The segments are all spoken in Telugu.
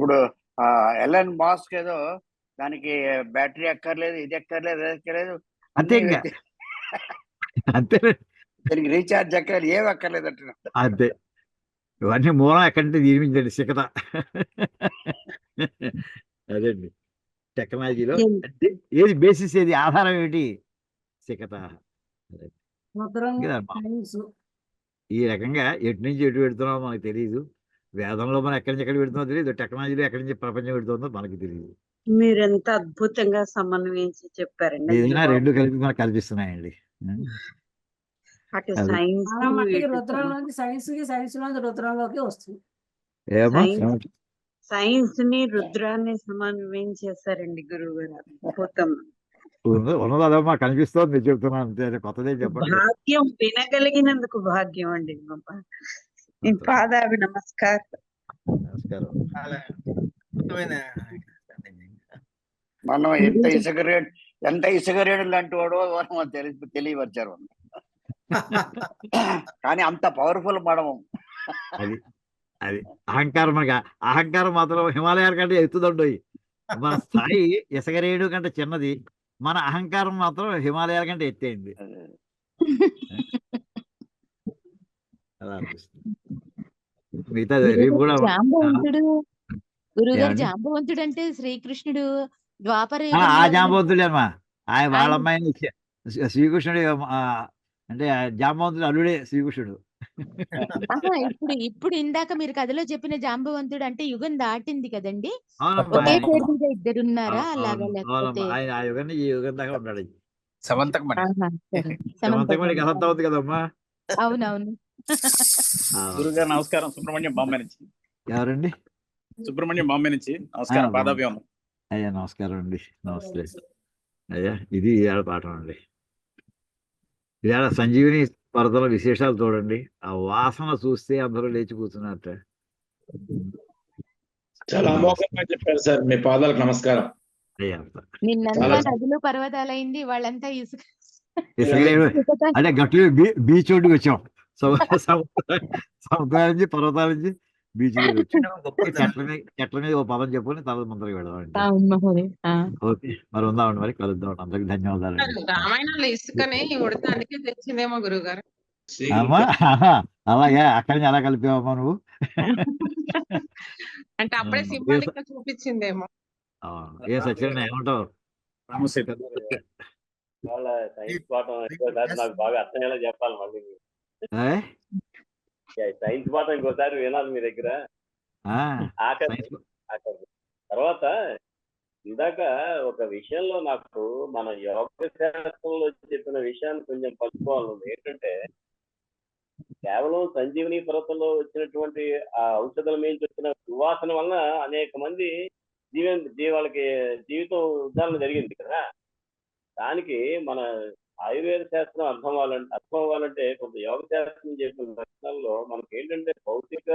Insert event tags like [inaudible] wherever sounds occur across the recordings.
ఇప్పుడు ఆ ఎలన్ మాస్క్ ఏదో దానికి బ్యాటరీ ఎక్కర్లేదు ఇది ఎక్కర్లేదు అది ఎక్కర్లేదు అంతే. అంతే. దానికి రీఛార్జ్ ఎక్కర్లేదు ఏం అక్కర్లేదు అంటున్నాడు. అంతే. ఇవన్నీ మూలం ఎక్కడంటే దీనిమించండి సికత అదండి. టెక్నాలజీలో అంటే ఏది బేసిస్ ఏది ఆధారం ఏమిటి? సికత ఈ రకంగా ఎటు నుంచి ఎటు పెడుతున్నామో మనకు తెలియదు వేదంలో మనం ఎక్కడి నుంచి ఎక్కడ పెడుతుందో తెలియదు టెక్నాలజీలో ఎక్కడి నుంచి ప్రపంచం పెడుతుందో మనకి తెలియదు మీరు ఎంత అద్భుతంగా సమన్వయించి చెప్పారండి. ఏదైనా రెండు కలిపి మనకు కల్పిస్తున్నాయండి. అటు. సైన్స్ సైన్స్కి సైన్స్ లోంచి రుద్రంలోకి వస్తుంది. ఏమో సైన్స్ని రుద్రాన్ని సమన్వయం చేశారండి గురువు గారు అద్భుతం ఉన్నది అదమ్మా కనిపిస్తోంది నేను చెప్తున్నాను అంతే. అది కొత్తదే చెప్పండి. భాగ్యం వినగలిగినందుకు భాగ్యం అండి. పాదాభి నమస్కారం మనం ఎంత ఇసుక రేడు ఎంత ఇసుక రేడు లాంటి వాడో మనం తెలిసి తెలియవచ్చారు కానీ అంత పవర్ఫుల్ మనము అది అది అహంకారం మనకి అహంకారం మాత్రం హిమాలయాల కంటే ఎత్తుదండోయి మన స్థాయి ఇసగరేడు కంటే చిన్నది మన అహంకారం మాత్రం హిమాలయాల కంటే ఎత్తేయండి. అలా అనిపిస్తుంది. మిగతా రేపు కూడా జాంబవంతుడు గురుగారు? జాంబవంతుడు అంటే శ్రీకృష్ణుడు ద్వాపర ఆ, జాంబవంతుడే అమ్మా. ఆయన వాళ్ళ అమ్మాయిని శ్రీ- శ్రీకృష్ణుడు ఆ, అంటే జాంబవంతుడు అల్లుడే శ్రీకృష్ణుడు. ఇప్పుడు ఇప్పుడు ఇందాక మీరు కథలో చెప్పిన జాంబవంతుడు అంటే యుగం దాటింది కదండి. ఒకే ఆయన- పేరు మీద ఇద్దరు ఉన్నారా? అలాగా లేకపోతే ఆ యుగం నుంచి ఈ యుగం దాకా ఉన్నాడు. సమంతకమణి [laughs] సమంతకమణి. కదమ్మా. అవునవును. గురుగారు నమస్కారం. సుబ్రహ్మణ్యం బాంబే నుంచి. ఎవరండి సుబ్రహ్మణ్యం బాంబే నుంచి. నమస్కారం ఆ, పాదాభ్యం అయ్యా నమస్కారం అండి. నమస్తే. అయ్యా ఇది ఇవాళ పాఠం అండి. ఇవాళ సంజీవిని పరదల విశేషాలు చూడండి. ఆ వాసన చూస్తే అందరూ లేచి కూర్చున్నట్ట. చాలా అమోఘంగా చెప్పారు సార్ మీ పాదాలకు నమస్కారం. అయ్యా నిన్నంతా నదులు పర్వతాలైంది వాళ్ళంతా ఇసుక అంటే గట్లు బీచ్ ఒడ్డుకి వచ్చాం. సముద్రాల నుంచి పర్వతాల నుంచి బీచ్ చెట్ల మీద చెట్ల మీద ఓ పదం చెప్పుకొని తర్వాత ముందరికి వెళదాం అండి అవును మహోదయ్ ఆ. ఓకే మరి ఉందామండి మరి కలుద్దాం అందరికి ధన్యవాదాలు రామాయణంలో ఇసుకని ఉడతానికి తెచ్చిందేమో గురువుగారు అమ్మా ఆహా, అలాగే అక్కడి నుంచి అలా కలిపావమ్మా నువ్వు అంటే అప్పుడే సింబాలిక్గా చూపించిందేమో ఆ, ఏ సత్యనారాయణ ఏమంటావు నాకు బాగా అర్థమయ్యేలా చెప్పాలి మళ్ళీ సైన్స్ పాఠం ఇంకోసారి వినాలి మీ దగ్గర. ఆఖరి. తర్వాత ఇందాక ఒక విషయంలో నాకు మన యోగ శాస్త్రంలో చెప్పిన విషయాన్ని కొంచెం పంచుకోవాలి ఏంటంటే కేవలం సంజీవని పర్వతంలో వచ్చినటువంటి ఆ ఔషధాల మీద వచ్చిన సువాసన వలన అనేక మంది జీవ జీవాలకి జీవితం ఉదాహరణ జరిగింది కదా. దానికి మన ఆయుర్వేద శాస్త్రం అర్థం అవ్వాలంటే అర్థం అవ్వాలంటే కొంత యోగ శాస్త్రం చెప్పిన లక్షణాల్లో మనకి ఏంటంటే భౌతిక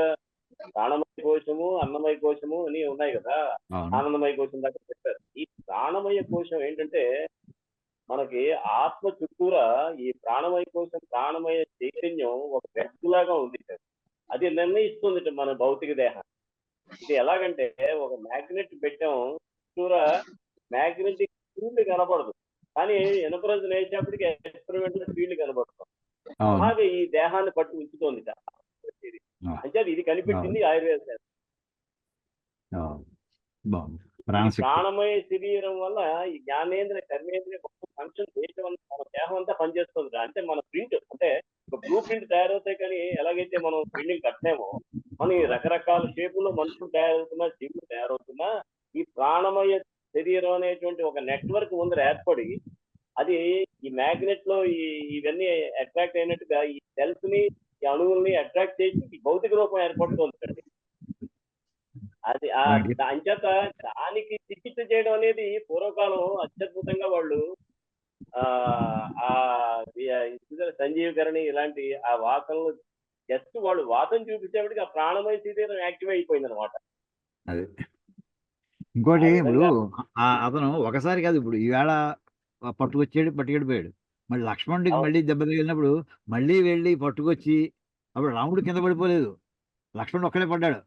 ప్రాణమయ కోశము అన్నమయ కోశము అని ఉన్నాయి కదా. ఆనందమయ కోశం దాకా చెప్పారు. ఈ ప్రాణమయ కోశం ఏంటంటే మనకి ఆత్మ చుట్టూరా ఈ ప్రాణమయ కోశం ప్రాణమయ చైతన్యం ఒక లాగా ఉంది అది నిర్ణయిస్తుంది మన భౌతిక దేహం. ఇది ఎలాగంటే ఒక మ్యాగ్నెట్ పెట్టాం చుట్టూరా మ్యాగ్నెటిక్ ఫీల్డ్ కనపడదు. కానీ ఎనపరంజన వేసేప్పటికి ఎక్స్పెరిమెంటల్ ఫీల్డ్ కనపడుతుంది అవును. అలాగే ఈ దేహాన్ని పట్టు ఉంచుతోంది. అంటే అది ఇది కనిపెట్టింది ఆయుర్వేద శాస్త్రం. ప్రాణమయ శరీరం వల్ల ఈ జ్ఞానేంద్ర కర్మేంద్రియ ఫంక్షన్ వల్ల మన దేహం అంతా పనిచేస్తుంది అంటే మన ప్రింట్ అంటే ఒక బ్లూ ప్రింట్ తయారవుతాయి కానీ ఎలాగైతే మనం బిల్డింగ్ కట్టలేమో మన ఈ రకరకాల షేపులో మనుషులు తయారవుతున్నా జీవులు తయారవుతున్నా ఈ ప్రాణమయ శరీరం అనేటువంటి ఒక నెట్వర్క్ ముందర ఏర్పడి అది ఈ మ్యాగ్నెట్లో ఈ ఇవన్నీ అట్రాక్ట్ అయినట్టుగా ఈ సెల్స్ని ఈ అణువుల్ని అట్రాక్ట్ చేసి ఈ భౌతిక రూపం ఏర్పడుతుంది అది. అంచేత దానికి చికిత్స చేయడం అనేది పూర్వకాలం అత్యద్భుతంగా వాళ్ళు ఆ సంజీవకరణి ఇలాంటి ఆ వాసనలు జస్ట్ వాళ్ళు వాసన చూపించేప్పటికి ఆ ప్రాణమయ శరీరం యాక్టివ్ అయిపోయింది అనమాట ఇంకోటి ఇప్పుడు అతను ఒకసారి కాదు ఇప్పుడు ఈవేళ పట్టుకొచ్చాడు పట్టుకెళ్ళిపోయాడు. మళ్ళీ లక్ష్మణుడికి. మళ్ళీ దెబ్బ తగిలినప్పుడు మళ్ళీ వెళ్ళి పట్టుకొచ్చి అప్పుడు రాముడు కింద పడిపోలేదు. లక్ష్మణుడు ఒక్కడే పడ్డాడు.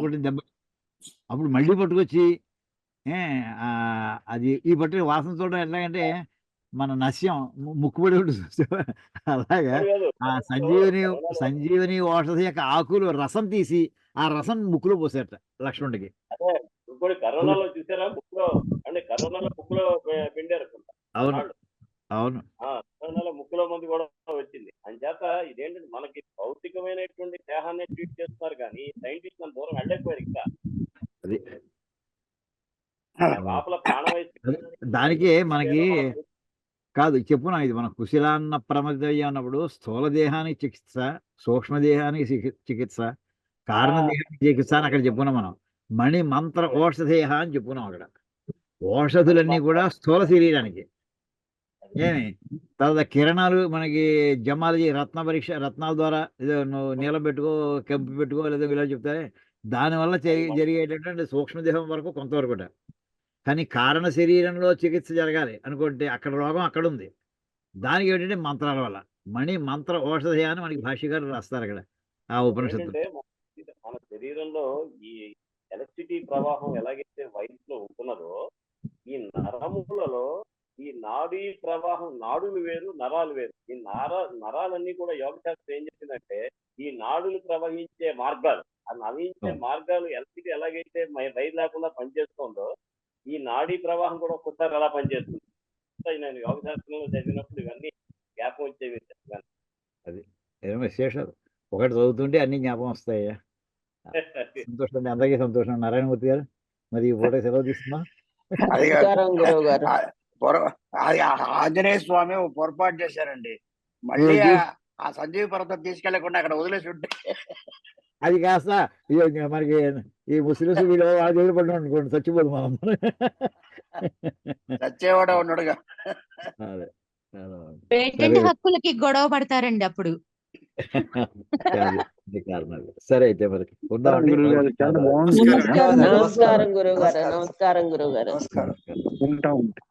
కొట్టిన దెబ్బ. అప్పుడు మళ్ళీ పట్టుకొచ్చి అది ఈ పట్టు వాసన చూడడం ఎట్లాగంటే మన నస్యం ముక్కుబడి ఉంటుంది? అలాగా. ఆ సంజీవని సంజీవని ఔషధి యొక్క ఆకులు రసం తీసి ఆ రసం ముక్కులో పోసేట లక్ష్మణుడికి. ఇంకోటి కరోనాలో చూసారా? ముక్కులో అంటే కరోనాలో ముక్కులో పె- పిండారు. అవును. అవును. కరోనాలో ముక్కులో మంది కూడా వచ్చింది. అంచేత ఇదేంటంటే మనకి భౌతికమైనటువంటి దేహాన్ని ట్రీట్ చేస్తున్నారు కానీ సైంటిస్ట్ మన దూరం వెళ్ళకపోయారు ఇంకా. లోపల ప్రాణవయసు దానికే మనకి కాదు చెప్పునా ఇది మన కుశలాన్న ప్రమదయ్య అన్నప్పుడు స్థూల దేహానికి చికిత్స సూక్ష్మ దేహానికి చికి- చికిత్స కారణ ఆ. దేహానికి చికిత్స అని అక్కడ చెప్పుకున్నాం మనం. మణి మంత్ర ఓషధేహ అని చెప్పుకున్నాం అక్కడ. ఓషధులన్నీ కూడా స్థూల శరీరానికి. ఏమి? తర్వాత కిరణాలు మనకి జమాలజీ రత్న పరీక్ష రత్నాల ద్వారా ఏదో నువ్వు నీళ్ళ పెట్టుకో కెంపు పెట్టుకో లేదా ఇలా చెప్తారే. దానివల్ల జరిగే- జరిగేటటువంటి సూక్ష్మదేహం వరకు కొంతవరకు. కానీ కారణ శరీరంలో చికిత్స జరగాలి అనుకుంటే అక్కడ రోగం అక్కడ ఉంది దానికి ఏంటంటే మంత్రాల వల్ల. మణి మంత్ర ఔషధి అని మనకి భాష్యగారు రాస్తారు అక్కడ. ఆ ఉపనిషత్తు మన శరీరంలో ఈ ఎలక్ట్రిసిటీ ప్రవాహం ఎలాగైతే వయసులో ఉంటున్నదో ఈ నరములలో ఈ నాడీ ప్రవాహం నాడులు వేరు నరాలు వేరు. ఈ నర నరాలన్నీ కూడా యోగ శాస్త్రం ఏం చెప్పిందంటే ఈ నాడులు ప్రవహించే మార్గాలు ఆ నవించే అవును. మార్గాలు ఎలక్ట్రిసిటీ ఎలాగైతే వైర్ లేకుండా పనిచేస్తుందో ఈ నాడీ ప్రవాహం కూడా ఒక్కసారి అలా పనిచేస్తుంది. నేను యోగ శాస్త్రంలో చదివినప్పుడు ఇవన్నీ జ్ఞాపకం వచ్చేవి. ఏమో విశేషాలు. ఒకటి చదువుతుంటే అన్ని జ్ఞాపకం వస్తాయ్యా సంతోషం అండి అందరికీ సంతోషం. నారాయణమూర్తి గారు మరి ఈ పూట సెలవు తీసుకున్నాం అది ఆంజనేయ స్వామి పొరపాటు చేశారండి. మళ్ళీ? ఆ- సంజీవ పర్వతం తీసుకెళ్ళకుండా అక్కడ వదిలేసి ఉంటే అది కాస్త మనకి ఈ ముస్లిమ్స్ వీళ్ళు వాళ్ళ దగ్గర పడిన అనుకోండి చచ్చిపోదు మనం. చచ్చేవాడే ఉన్నాడుగా. అదే. పేటెంట్. హక్కులకి గొడవ పడతారండి అప్పుడు. [laughs] ఇది కారణాలు సరే అయితే బాగుంది. నమస్కారం గురువు గారు నమస్కారం. గురువు గారు. ఉంటా ఉంటా.